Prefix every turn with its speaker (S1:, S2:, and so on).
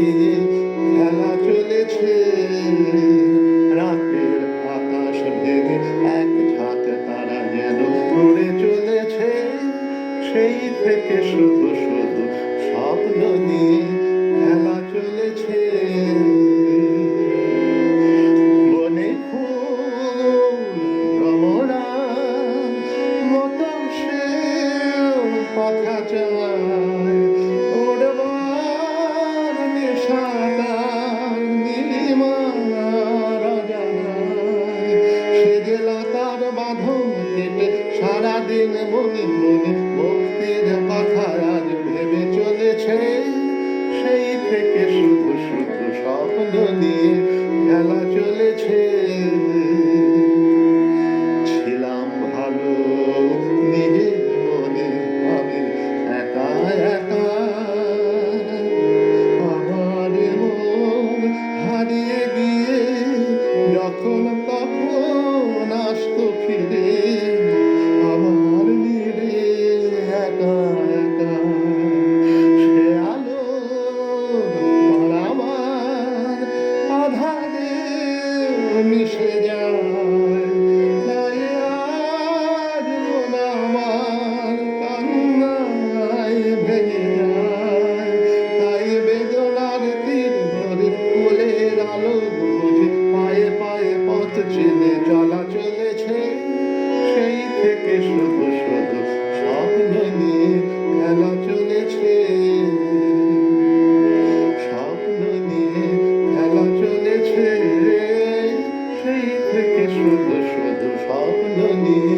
S1: স্বপ্ন খেলা চলেছে। রাতের আকাশ ভেঙে এক ঝাঁক তারা যেন উড়ে চলেছে। সেই থেকে শুধু শুধু স্বপ্ন নিয়ে খেলা চলেছে। কথা চায় সারাদিন মনে মনে মুক্তির কথা আজ ভেবে চলেছে। সেই থেকে শুধু শুধু স্বপ্ন নিয়ে আধারে মিশে যায়। তাই মন আমার কান্নায় ভেঙে তাই বেদনার তীর ধরে ফুলের আলো পায়ে পায়ে পথ চেনে থেকে শুধু শুধু স্বপ্ন নিয়ে